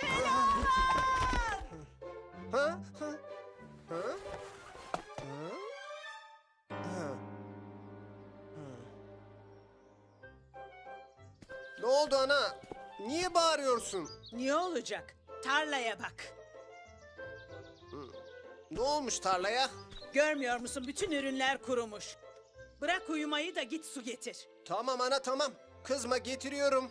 Keloğlan! Ha? Ha? Ha? Ne oldu ana? Niye bağırıyorsun? Niye olacak? Tarlaya bak. Ne olmuş tarlaya? Görmüyor musun? Bütün ürünler kurumuş. Bırak uyumayı da git su getir. Tamam ana tamam. Kızma getiriyorum.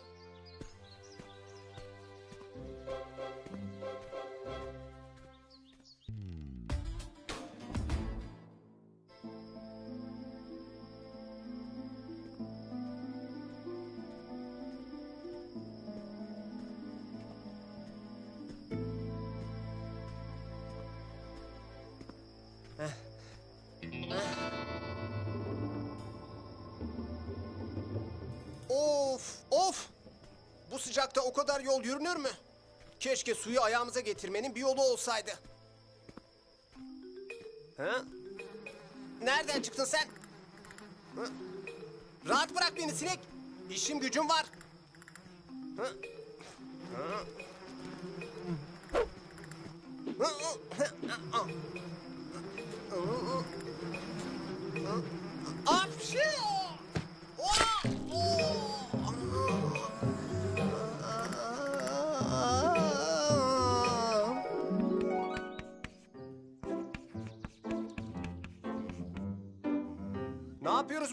Sıcakta o kadar yol yürünür mü? Keşke suyu ayağımıza getirmenin bir yolu olsaydı. Ha? Nereden çıktın sen? Ha? Rahat bırak beni sinek. İşim gücüm var. Ha? Ha? Ha?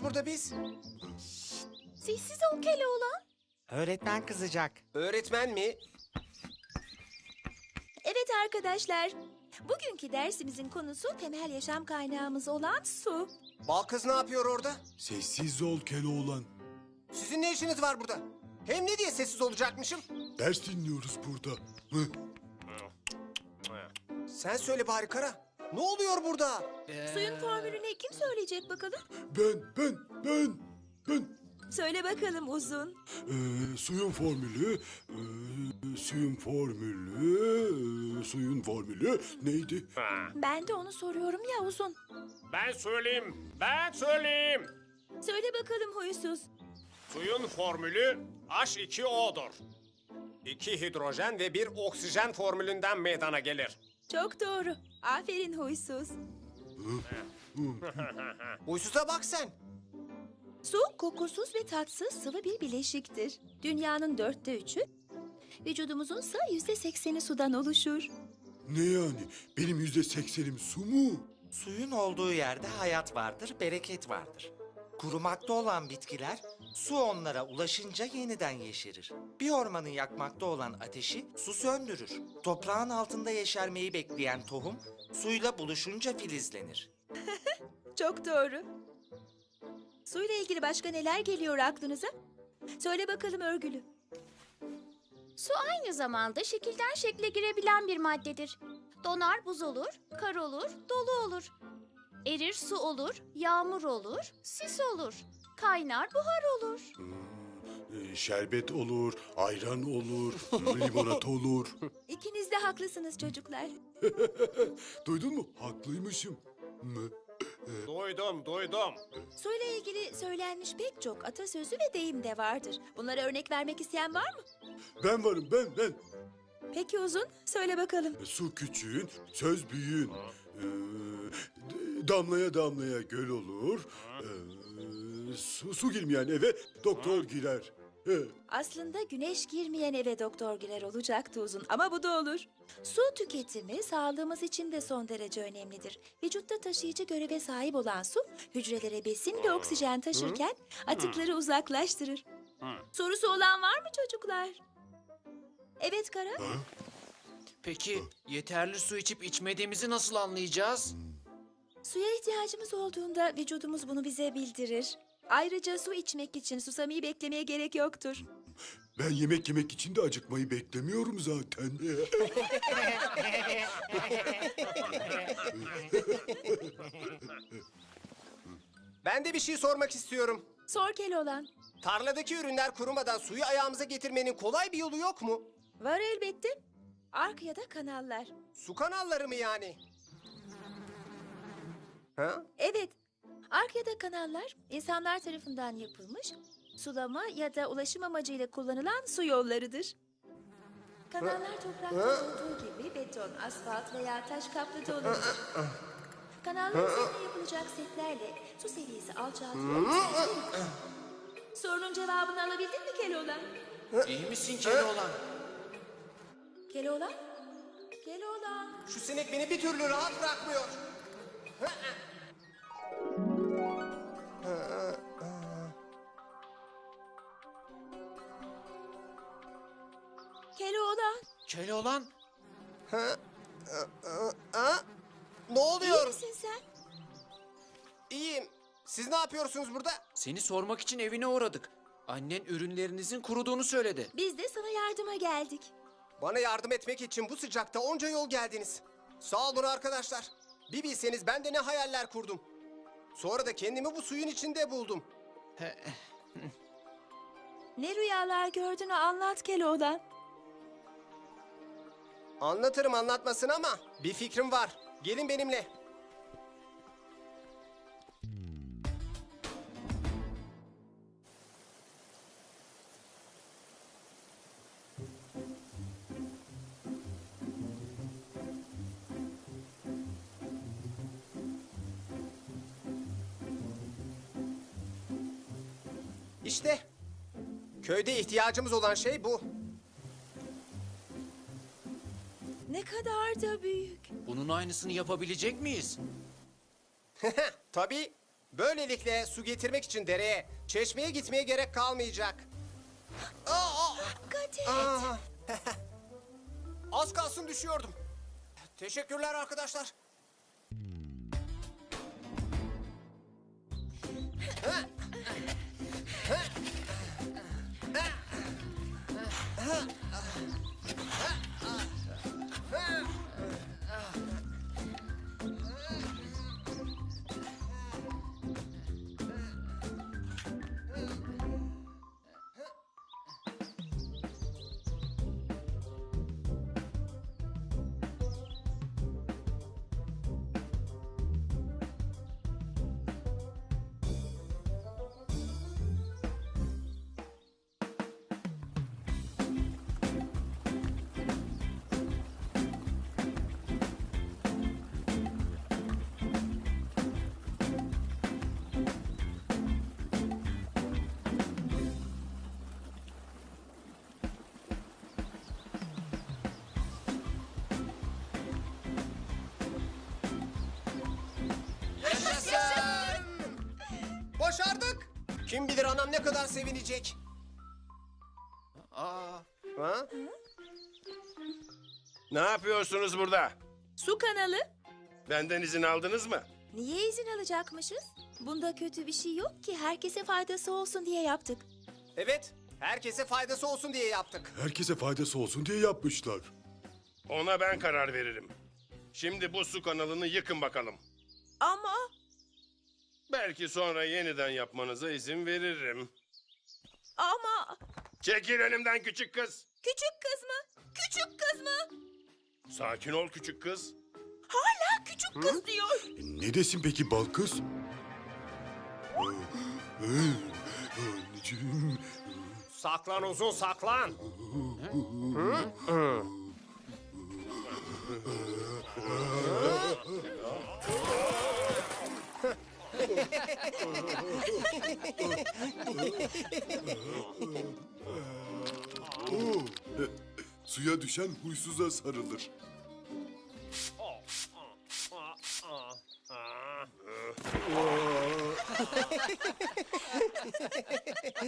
Burada biz? Sessiz ol Keloğlan. Öğretmen kızacak. Öğretmen mi? Evet arkadaşlar. Bugünkü dersimizin konusu temel yaşam kaynağımız olan su. Bal kız ne yapıyor orada? Sessiz ol Keloğlan. Sizin ne işiniz var burada? Hem ne diye sessiz olacakmışım? Ders dinliyoruz burada. Hı? Sen söyle bari Kara. Ne oluyor burada? Suyun formülünü kim söyleyecek bakalım? Ben, ben, ben, ben. Söyle bakalım uzun. Ee, suyun formülü, ee, suyun formülü, ee, suyun formülü neydi? Ben de onu soruyorum ya uzun. Ben söyleyeyim, ben söyleyeyim. Söyle bakalım huysuz. Suyun formülü H2O'dur. İki hidrojen ve bir oksijen formülünden meydana gelir. Çok doğru. Aferin huysuz. Uysuza bak sen. Su kokusuz ve tatsız sıvı bir bileşiktir. Dünyanın dörtte üçü, vücudumuzun ise yüzde sekseni sudan oluşur. Ne yani? Benim yüzde seksenim su mu? Suyun olduğu yerde hayat vardır, bereket vardır. Kurumakta olan bitkiler su onlara ulaşınca yeniden yeşerir. Bir ormanı yakmakta olan ateşi su söndürür. Toprağın altında yeşermeyi bekleyen tohum suyla buluşunca filizlenir. Çok doğru. Suyla ilgili başka neler geliyor aklınıza? Söyle bakalım örgülü. Su aynı zamanda şekilden şekle girebilen bir maddedir. Donar buz olur, kar olur, dolu olur. Erir su olur, yağmur olur, sis olur. Kaynar buhar olur. Ee, şerbet olur, ayran olur, limonata olur. İkiniz de haklısınız çocuklar. Duydun mu? Haklıymışım. Mı? Duydum, duydum. Suyla ilgili söylenmiş pek çok atasözü ve deyim de vardır. Bunlara örnek vermek isteyen var mı? Ben varım, ben, ben. Peki uzun, söyle bakalım. Su küçüğün, söz büyüğün. Ee, damlaya damlaya göl olur. Ee, su, su girmeyen eve doktor girer. He. Aslında güneş girmeyen eve doktor girer olacaktı uzun ama bu da olur. Su tüketimi sağlığımız için de son derece önemlidir. Vücutta taşıyıcı göreve sahip olan su hücrelere besin ve oksijen taşırken atıkları uzaklaştırır. Sorusu olan var mı çocuklar? Evet Kara. Peki yeterli su içip içmediğimizi nasıl anlayacağız? Suya ihtiyacımız olduğunda vücudumuz bunu bize bildirir. Ayrıca su içmek için susamayı beklemeye gerek yoktur. Ben yemek yemek için de acıkmayı beklemiyorum zaten. Ben de bir şey sormak istiyorum. Sor Keloğlan. Tarladaki ürünler kurumadan suyu ayağımıza getirmenin kolay bir yolu yok mu? Var elbette. Ark ya da kanallar. Su kanalları mı yani? Ha? Evet. Ark ya da kanallar insanlar tarafından yapılmış sulama ya da ulaşım amacıyla kullanılan su yollarıdır. Kanallar toprakta olduğu gibi beton, asfalt veya taş kaplı da olabilir. Kanallar üzerine yapılacak setlerle su seviyesi alçaltılır. Sorunun cevabını alabildin mi Keloğlan? İyi misin Keloğlan? Keloğlan? Keloğlan? Şu sinek beni bir türlü rahat bırakmıyor. Keloğlan? Keloğlan? Ne İyi oluyor? misin sen? İyiyim. Siz ne yapıyorsunuz burada? Seni sormak için evine uğradık. Annen ürünlerinizin kuruduğunu söyledi. Biz de sana yardıma geldik. Bana yardım etmek için bu sıcakta onca yol geldiniz. Sağ olun arkadaşlar. Bir bilseniz ben de ne hayaller kurdum. Sonra da kendimi bu suyun içinde buldum. Ne rüyalar gördüğünü anlat Keloğlan. Anlatırım anlatmasın ama bir fikrim var. Gelin benimle. İşte köyde ihtiyacımız olan şey bu. Ne kadar da büyük. Bunun aynısını yapabilecek miyiz? Tabii. Böylelikle su getirmek için dereye, çeşmeye gitmeye gerek kalmayacak. Aa, Dikkat et. aa. Az kalsın düşüyordum. Teşekkürler arkadaşlar. Anam ne kadar sevinecek. Aa, Ha? Ne yapıyorsunuz burada? Su kanalı. Benden izin aldınız mı? Niye izin alacakmışız? Bunda kötü bir şey yok ki. Herkese faydası olsun diye yaptık. Evet, herkese faydası olsun diye yaptık. Herkese faydası olsun diye yapmışlar. Ona ben karar veririm. Şimdi bu su kanalını yıkın bakalım. Ama Belki sonra yeniden yapmanıza izin veririm. ama Çekil önümden küçük kız. küçük kız mı? Küçük kız mı? Sakin ol küçük kız. Hala küçük kız diyor. E, ne desin peki bal kız? Anneciğim. Saklan uzun saklan. Oo, Suya düşen huysuza sarılır.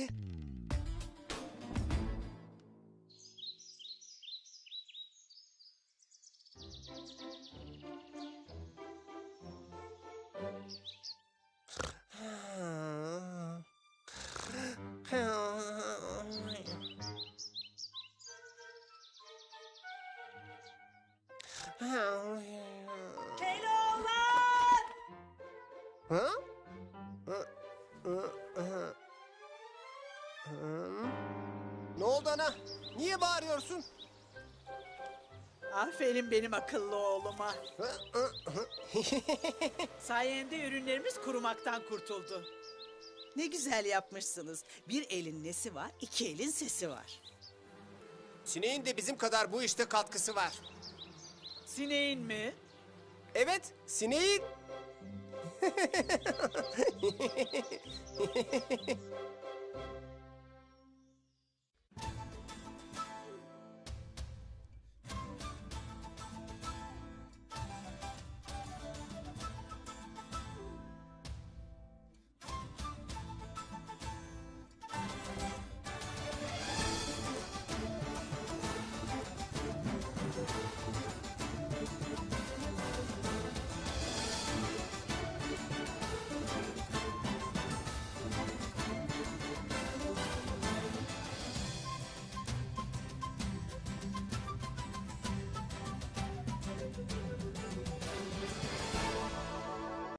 Keloğlan! Ha? Ne oldu ana? Niye bağırıyorsun? Aferin benim akıllı oğluma. Sayende ürünlerimiz kurumaktan kurtuldu. Ne güzel yapmışsınız. Bir elin nesi var, iki elin sesi var. Sineğin de bizim kadar bu işte katkısı var. Sineğin mi? Evet, sineğin.